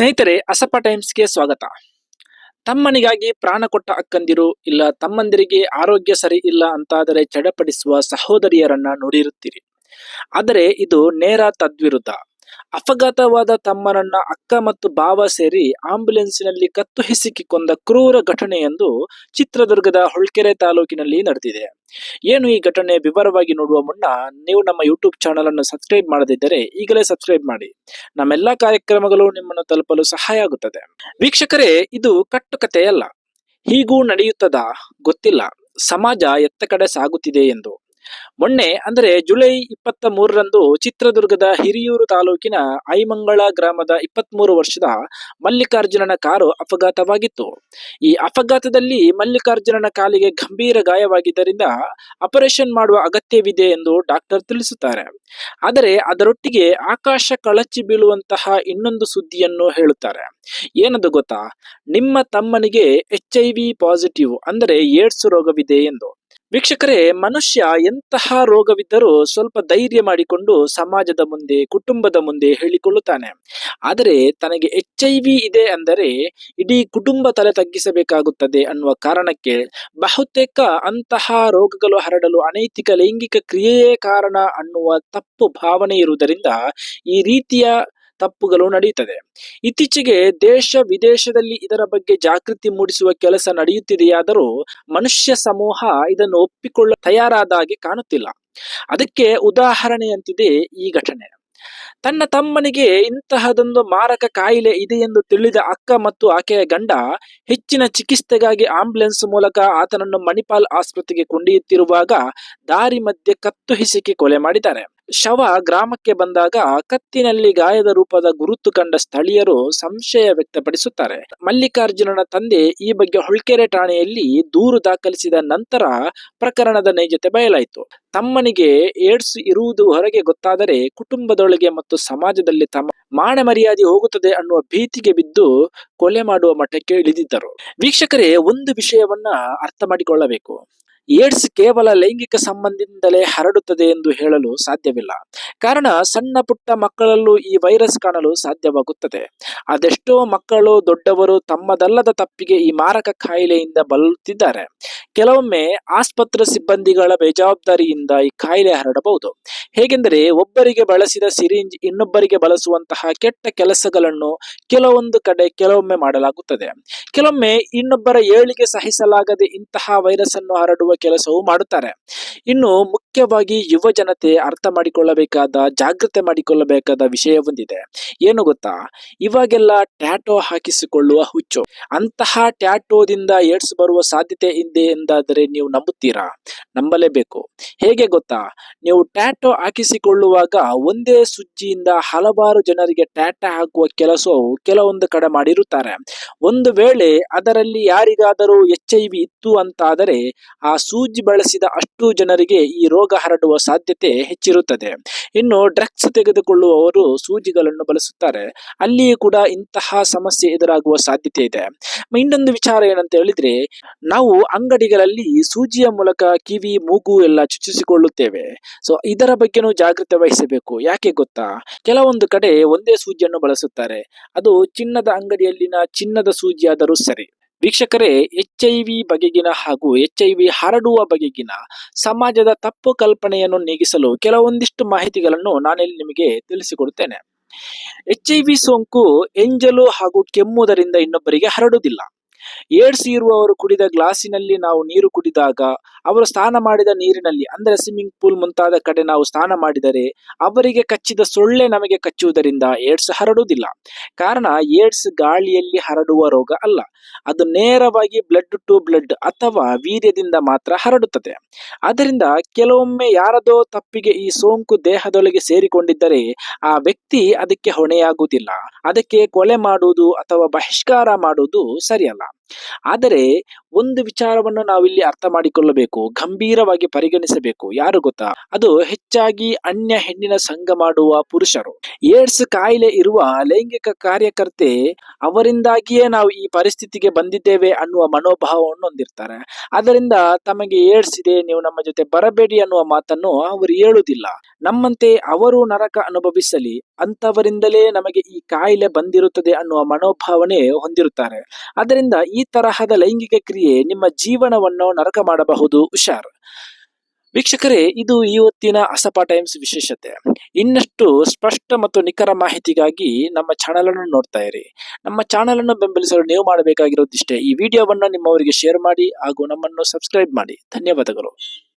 ಸ್ನೇಹಿತರೆ, ಅಸಪ ಟೈಮ್ಸ್ಗೆ ಸ್ವಾಗತ. ತಮ್ಮನಿಗಾಗಿ ಪ್ರಾಣ ಕೊಟ್ಟ ಅಕ್ಕಂದಿರು ಇಲ್ಲ ತಮ್ಮಂದಿರಿಗೆ ಆರೋಗ್ಯ ಸರಿ ಇಲ್ಲ ಅಂತಾದರೆ ಚಡಪಡಿಸುವ ಸಹೋದರಿಯರನ್ನ ನೋಡಿರುತ್ತೀರಿ. ಆದರೆ ಇದು ನೇರ ತದ್ವಿರುದ್ಧ. ಅಪಘಾತವಾದ ತಮ್ಮನನ್ನ ಅಕ್ಕ ಮತ್ತು ಬಾವ ಸೇರಿ ಆಂಬ್ಯುಲೆನ್ಸ್ನಲ್ಲಿ ಕತ್ತು ಹಿಸಿಕಿ ಕೊಂದ ಕ್ರೂರ ಘಟನೆಯೊಂದು ಚಿತ್ರದುರ್ಗದ ಹೊಳ್ಕೆರೆ ತಾಲೂಕಿನಲ್ಲಿ ನಡೆದಿದೆ. ಏನು ಈ ಘಟನೆ ವಿವರವಾಗಿ ನೋಡುವ ಮುನ್ನ ನೀವು ನಮ್ಮ ಯೂಟ್ಯೂಬ್ ಚಾನಲ್ ಅನ್ನು ಸಬ್ಸ್ಕ್ರೈಬ್ ಮಾಡದಿದ್ದರೆ ಈಗಲೇ ಸಬ್ಸ್ಕ್ರೈಬ್ ಮಾಡಿ. ನಮ್ಮೆಲ್ಲಾ ಕಾರ್ಯಕ್ರಮಗಳು ನಿಮ್ಮನ್ನು ತಲುಪಲು ಸಹಾಯ ಆಗುತ್ತದೆ. ವೀಕ್ಷಕರೇ, ಇದು ಕಟ್ಟುಕತೆಯಲ್ಲ ಹೀಗೂ ನಡೆಯುತ್ತದಾ ಗೊತ್ತಿಲ್ಲ. ಸಮಾಜ ಎತ್ತ ಕಡೆ ಸಾಗುತ್ತಿದೆ ಎಂದು. ಮೊನ್ನೆ ಅಂದರೆ ಜುಲೈ ಇಪ್ಪತ್ತ ಮೂರರಂದು ಚಿತ್ರದುರ್ಗದ ಹಿರಿಯೂರು ತಾಲೂಕಿನ ಐಮಂಗಳ ಗ್ರಾಮದ ಇಪ್ಪತ್ತ್ಮೂರು ವರ್ಷದ ಮಲ್ಲಿಕಾರ್ಜುನನ ಕಾರು ಅಪಘಾತವಾಗಿತ್ತು. ಈ ಅಪಘಾತದಲ್ಲಿ ಮಲ್ಲಿಕಾರ್ಜುನನ ಕಾಲಿಗೆ ಗಂಭೀರ ಗಾಯವಾಗಿದ್ದರಿಂದ ಆಪರೇಷನ್ ಮಾಡುವ ಅಗತ್ಯವಿದೆ ಎಂದು ಡಾಕ್ಟರ್ ತಿಳಿಸುತ್ತಾರೆ. ಆದರೆ ಅದರೊಟ್ಟಿಗೆ ಆಕಾಶ ಕಳಚಿ ಬೀಳುವಂತಹ ಇನ್ನೊಂದು ಸುದ್ದಿಯನ್ನು ಹೇಳುತ್ತಾರೆ. ಏನದು ಗೊತ್ತಾ? ನಿಮ್ಮ ತಮ್ಮನಿಗೆ ಎಚ್ ಐ ವಿ ಪಾಸಿಟಿವ್ ಅಂದರೆ ಏಡ್ಸ್ ರೋಗವಿದೆ ಎಂದು. ವೀಕ್ಷಕರೇ, ಮನುಷ್ಯ ಎಂತಹ ರೋಗವಿದ್ದರೂ ಸ್ವಲ್ಪ ಧೈರ್ಯ ಮಾಡಿಕೊಂಡು ಸಮಾಜದ ಮುಂದೆ, ಕುಟುಂಬದ ಮುಂದೆ ಹೇಳಿಕೊಳ್ಳುತ್ತಾನೆ. ಆದರೆ ತನಗೆ ಎಚ್ ಐ ವಿ ಇದೆ ಅಂದರೆ ಇಡೀ ಕುಟುಂಬ ತಲೆ ತಗ್ಗಿಸಬೇಕಾಗುತ್ತದೆ ಅನ್ನುವ ಕಾರಣಕ್ಕೆ ಬಹುತೇಕ ಅಂತಹ ರೋಗಗಳು ಹರಡಲು ಅನೈತಿಕ ಲೈಂಗಿಕ ಕ್ರಿಯೆಯೇ ಕಾರಣ ಅನ್ನುವ ತಪ್ಪು ಭಾವನೆ ಇರುವುದರಿಂದ ಈ ರೀತಿಯ ತಪ್ಪುಗಳು ನಡೆಯುತ್ತದೆ. ಇತ್ತೀಚೆಗೆ ದೇಶ ವಿದೇಶದಲ್ಲಿ ಇದರ ಬಗ್ಗೆ ಜಾಗೃತಿ ಮೂಡಿಸುವ ಕೆಲಸ ನಡೆಯುತ್ತಿದೆಯಾದರೂ ಮನುಷ್ಯ ಸಮೂಹ ಇದನ್ನು ಒಪ್ಪಿಕೊಳ್ಳ ತಯಾರಾದ ಹಾಗೆ ಕಾಣುತ್ತಿಲ್ಲ. ಅದಕ್ಕೆ ಉದಾಹರಣೆಯಂತಿದೆ ಈ ಘಟನೆ. ತನ್ನ ತಮ್ಮನಿಗೆ ಇಂತಹದೊಂದು ಮಾರಕ ಕಾಯಿಲೆ ಇದೆ ಎಂದು ತಿಳಿದ ಅಕ್ಕ ಮತ್ತು ಆಕೆಯ ಗಂಡ ಹೆಚ್ಚಿನ ಚಿಕಿತ್ಸೆಗಾಗಿ ಆಂಬ್ಯುಲೆನ್ಸ್ ಮೂಲಕ ಆತನನ್ನು ಮಣಿಪಾಲ್ ಆಸ್ಪತ್ರೆಗೆ ಕೊಂಡೊಯ್ಯುತ್ತಿರುವಾಗ ದಾರಿ ಮಧ್ಯೆ ಕತ್ತು ಹಿಸುಕಿ ಕೊಲೆ ಮಾಡಿದ್ದಾರೆ. ಶವ ಗ್ರಾಮಕ್ಕೆ ಬಂದಾಗ ಕತ್ತಿನಲ್ಲಿ ಗಾಯದ ರೂಪದ ಗುರುತು ಕಂಡ ಸ್ಥಳೀಯರು ಸಂಶಯ ವ್ಯಕ್ತಪಡಿಸುತ್ತಾರೆ. ಮಲ್ಲಿಕಾರ್ಜುನನ ತಂದೆ ಈ ಬಗ್ಗೆ ಹೊಳ್ಕೆರೆ ಠಾಣೆಯಲ್ಲಿ ದೂರು ದಾಖಲಿಸಿದ ನಂತರ ಪ್ರಕರಣದ ನೈಜತೆ ಬಯಲಾಯಿತು. ತಮ್ಮನಿಗೆ ಏಡ್ಸ್ ಇರುವುದು ಹೊರಗೆ ಗೊತ್ತಾದರೆ ಕುಟುಂಬದೊಳಗೆ ಮತ್ತು ಸಮಾಜದಲ್ಲಿ ತಮ್ಮ ಮಾನ ಮರ್ಯಾದೆ ಹೋಗುತ್ತದೆ ಅನ್ನುವ ಭೀತಿಗೆ ಬಿದ್ದು ಕೊಲೆ ಮಾಡುವ ಮಟ್ಟಕ್ಕೆ ಇಳಿದಿದ್ದರು. ವೀಕ್ಷಕರೇ, ಒಂದು ವಿಷಯವನ್ನ ಅರ್ಥ ಮಾಡಿಕೊಳ್ಳಬೇಕು. ಏಡ್ಸ್ ಕೇವಲ ಲೈಂಗಿಕ ಸಂಬಂಧದಿಂದಲೇ ಹರಡುತ್ತದೆ ಎಂದು ಹೇಳಲು ಸಾಧ್ಯವಿಲ್ಲ. ಕಾರಣ, ಸಣ್ಣ ಪುಟ್ಟ ಮಕ್ಕಳಲ್ಲೂ ಈ ವೈರಸ್ ಕಾಣಲು ಸಾಧ್ಯವಾಗುತ್ತದೆ. ಅದೆಷ್ಟೋ ಮಕ್ಕಳು ದೊಡ್ಡವರು ತಮ್ಮದಲ್ಲದ ತಪ್ಪಿಗೆ ಈ ಮಾರಕ ಕಾಯಿಲೆಯಿಂದ ಬಳಲುತ್ತಿದ್ದಾರೆ. ಕೆಲವೊಮ್ಮೆ ಆಸ್ಪತ್ರೆ ಸಿಬ್ಬಂದಿಗಳ ಬೇಜವಾಬ್ದಾರಿಯಿಂದ ಈ ಕಾಯಿಲೆ ಹರಡಬಹುದು. ಹೇಗೆಂದರೆ, ಒಬ್ಬರಿಗೆ ಬಳಸಿದ ಸಿರಿಂಜ್ ಇನ್ನೊಬ್ಬರಿಗೆ ಬಳಸುವಂತಹ ಕೆಟ್ಟ ಕೆಲಸಗಳನ್ನು ಕೆಲವೊಂದು ಕಡೆ ಕೆಲವೊಮ್ಮೆ ಮಾಡಲಾಗುತ್ತದೆ. ಕೆಲವೊಮ್ಮೆ ಇನ್ನೊಬ್ಬರ ಏಳಿಗೆ ಸಹಿಸಲಾಗದೆ ಇಂತಹ ವೈರಸ್ ಅನ್ನು ಹರಡುವ ಕೆಲಸವು ಮಾಡುತ್ತಾರೆ. ಇನ್ನು ಮುಖ್ಯವಾಗಿ ಯುವ ಜನತೆ ಅರ್ಥ ಮಾಡಿಕೊಳ್ಳಬೇಕಾದ, ಜಾಗೃತೆ ಮಾಡಿಕೊಳ್ಳಬೇಕಾದ ವಿಷಯ ಒಂದಿದೆ. ಏನು ಗೊತ್ತಾ? ಇವಾಗೆಲ್ಲ ಟ್ಯಾಟೋ ಹಾಕಿಸಿಕೊಳ್ಳುವ ಹುಚ್ಚು. ಅಂತಹ ಟ್ಯಾಟೋದಿಂದ ಏಡ್ಸ್ ಬರುವ ಸಾಧ್ಯತೆ ಇದೆ ಎಂದಾದರೆ ನೀವು ನಂಬುತ್ತೀರಾ? ನಂಬಲೇಬೇಕು. ಹೇಗೆ ಗೊತ್ತಾ? ನೀವು ಟ್ಯಾಟೋ ಹಾಕಿಸಿಕೊಳ್ಳುವಾಗ ಒಂದೇ ಸುಜ್ಜಿಯಿಂದ ಹಲವಾರು ಜನರಿಗೆ ಟ್ಯಾಟ ಹಾಕುವ ಕೆಲಸವು ಕೆಲವೊಂದು ಕಡೆ ಮಾಡಿರುತ್ತಾರೆ. ಒಂದು ವೇಳೆ ಅದರಲ್ಲಿ ಯಾರಿಗಾದರೂ ಎಚ್ ಐ ವಿ ಇತ್ತು ಅಂತಾದರೆ ಆ ಸೂಜಿ ಬಳಸಿದ ಅಷ್ಟು ಜನರಿಗೆ ಈ ರೋಗ ಹರಡುವ ಸಾಧ್ಯತೆ ಹೆಚ್ಚಿರುತ್ತದೆ. ಇನ್ನು ಡ್ರಗ್ಸ್ ತೆಗೆದುಕೊಳ್ಳುವವರು ಸೂಜಿಗಳನ್ನು ಬಳಸುತ್ತಾರೆ. ಅಲ್ಲಿಯೂ ಕೂಡ ಇಂತಹ ಸಮಸ್ಯೆ ಎದುರಾಗುವ ಸಾಧ್ಯತೆ ಇದೆ. ಇನ್ನೊಂದು ವಿಚಾರ ಏನಂತ ಹೇಳಿದ್ರೆ, ನಾವು ಅಂಗಡಿಗಳಲ್ಲಿ ಸೂಜಿಯ ಮೂಲಕ ಕಿವಿ, ಮೂಗು ಎಲ್ಲ ಚುಚ್ಚಿಸಿಕೊಳ್ಳುತ್ತೇವೆ. ಸೊ ಇದರ ಬಗ್ಗೆನೂ ಜಾಗ್ರತೆ ವಹಿಸಬೇಕು. ಯಾಕೆ ಗೊತ್ತಾ? ಕೆಲವೊಂದು ಕಡೆ ಒಂದೇ ಸೂಜಿಯನ್ನು ಬಳಸುತ್ತಾರೆ. ಅದು ಚಿನ್ನದ ಅಂಗಡಿಯಲ್ಲಿನ ಚಿನ್ನದ ಸೂಜಿಯಾದರೂ ಸರಿ. ವೀಕ್ಷಕರೇ, ಎಚ್ ಐ ವಿ ಬಗೆಗಿನ ಹಾಗೂ ಎಚ್ ಐ ವಿ ಹರಡುವ ಬಗೆಗಿನ ಸಮಾಜದ ತಪ್ಪು ಕಲ್ಪನೆಯನ್ನು ನೀಗಿಸಲು ಕೆಲವೊಂದಿಷ್ಟು ಮಾಹಿತಿಗಳನ್ನು ನಾನಿಲ್ಲಿ ನಿಮಗೆ ತಿಳಿಸಿಕೊಡುತ್ತೇನೆ. ಎಚ್ ಐ ವಿ ಸೋಂಕು, ಎಂಜಲು ಹಾಗೂ ಕೆಮ್ಮುವುದರಿಂದ ಇನ್ನೊಬ್ಬರಿಗೆ ಹರಡುವುದಿಲ್ಲ. ಏಡ್ಸ್ ಇರುವವರು ಕುಡಿದ ಗ್ಲಾಸಿನಲ್ಲಿ ನಾವು ನೀರು ಕುಡಿದಾಗ, ಅವರು ಸ್ನಾನ ಮಾಡಿದ ನೀರಿನಲ್ಲಿ, ಅಂದರೆ ಸ್ವಿಮ್ಮಿಂಗ್ ಪೂಲ್ ಮುಂತಾದ ಕಡೆ ನಾವು ಸ್ನಾನ ಮಾಡಿದರೆ, ಅವರಿಗೆ ಕಚ್ಚಿದ ಸೊಳ್ಳೆ ನಮಗೆ ಕಚ್ಚುವುದರಿಂದ ಏಡ್ಸ್ ಹರಡುವುದಿಲ್ಲ. ಕಾರಣ, ಏಡ್ಸ್ ಗಾಳಿಯಲ್ಲಿ ಹರಡುವ ರೋಗ ಅಲ್ಲ. ಅದು ನೇರವಾಗಿ ಬ್ಲಡ್ ಟು ಬ್ಲಡ್ ಅಥವಾ ವೀರ್ಯದಿಂದ ಮಾತ್ರ ಹರಡುತ್ತದೆ. ಆದ್ದರಿಂದ ಕೆಲವೊಮ್ಮೆ ಯಾರದೋ ತಪ್ಪಿಗೆ ಈ ಸೋಂಕು ದೇಹದೊಳಗೆ ಸೇರಿಕೊಂಡಿದ್ದರೆ, ಆ ವ್ಯಕ್ತಿ ಅದಕ್ಕೆ ಹೊಣೆಯಾಗುವುದಿಲ್ಲ. ಅದಕ್ಕೆ ಕೊಲೆ ಮಾಡುವುದು ಅಥವಾ ಬಹಿಷ್ಕಾರ ಮಾಡುವುದು ಸರಿಯಲ್ಲ. Instagram. ಆದರೆ ಒಂದು ವಿಚಾರವನ್ನು ನಾವಿಲ್ಲಿ ಅರ್ಥ ಮಾಡಿಕೊಳ್ಳಬೇಕು, ಗಂಭೀರವಾಗಿ ಪರಿಗಣಿಸಬೇಕು. ಯಾರು ಗೊತ್ತಾ? ಅದು ಹೆಚ್ಚಾಗಿ ಅನ್ಯ ಹೆಣ್ಣಿನ ಸಂಘ ಮಾಡುವ ಪುರುಷರು. ಏಡ್ಸ್ ಕಾಯಿಲೆ ಇರುವ ಲೈಂಗಿಕ ಕಾರ್ಯಕರ್ತೆ ಅವರಿಂದಾಗಿಯೇ ನಾವು ಈ ಪರಿಸ್ಥಿತಿಗೆ ಬಂದಿದ್ದೇವೆ ಅನ್ನುವ ಮನೋಭಾವವನ್ನು ಹೊಂದಿರ್ತಾರೆ. ಅದರಿಂದ ತಮಗೆ ಏಡ್ಸ್ ಇದೆ, ನೀವು ನಮ್ಮ ಜೊತೆ ಬರಬೇಡಿ ಅನ್ನುವ ಮಾತನ್ನು ಅವರು ಹೇಳುವುದಿಲ್ಲ. ನಮ್ಮಂತೆ ಅವರು ನರಕ ಅನುಭವಿಸಲಿ ಅಂತವರಿಂದಲೇ ನಮಗೆ ಈ ಕಾಯಿಲೆ ಬಂದಿರುತ್ತದೆ ಅನ್ನುವ ಮನೋಭಾವನೆ ಹೊಂದಿರುತ್ತಾರೆ. ಅದರಿಂದ ಈ ತರಹದ ಲೈಂಗಿಕ ಕ್ರಿಯೆ ನಿಮ್ಮ ಜೀವನವನ್ನು ನರಕ ಮಾಡಬಹುದು, ಹುಷಾರ್. ವೀಕ್ಷಕರೇ, ಇದು ಇವತ್ತಿನ ಅಸಪ ಟೈಮ್ಸ್ ವಿಶೇಷತೆ. ಇನ್ನಷ್ಟು ಸ್ಪಷ್ಟ ಮತ್ತು ನಿಖರ ಮಾಹಿತಿಗಾಗಿ ನಮ್ಮ ಚಾನಲ್ ಅನ್ನು ನೋಡ್ತಾ ಇರಿ. ನಮ್ಮ ಚಾನಲ್ ಅನ್ನು ಬೆಂಬಲಿಸಲು ನೀವು ಮಾಡಬೇಕಾಗಿರೋದಿಷ್ಟೇ. ಈ ವಿಡಿಯೋವನ್ನು ನಿಮ್ಮವರಿಗೆ ಶೇರ್ ಮಾಡಿ ಹಾಗೂ ನಮ್ಮನ್ನು ಸಬ್ಸ್ಕ್ರೈಬ್ ಮಾಡಿ. ಧನ್ಯವಾದಗಳು.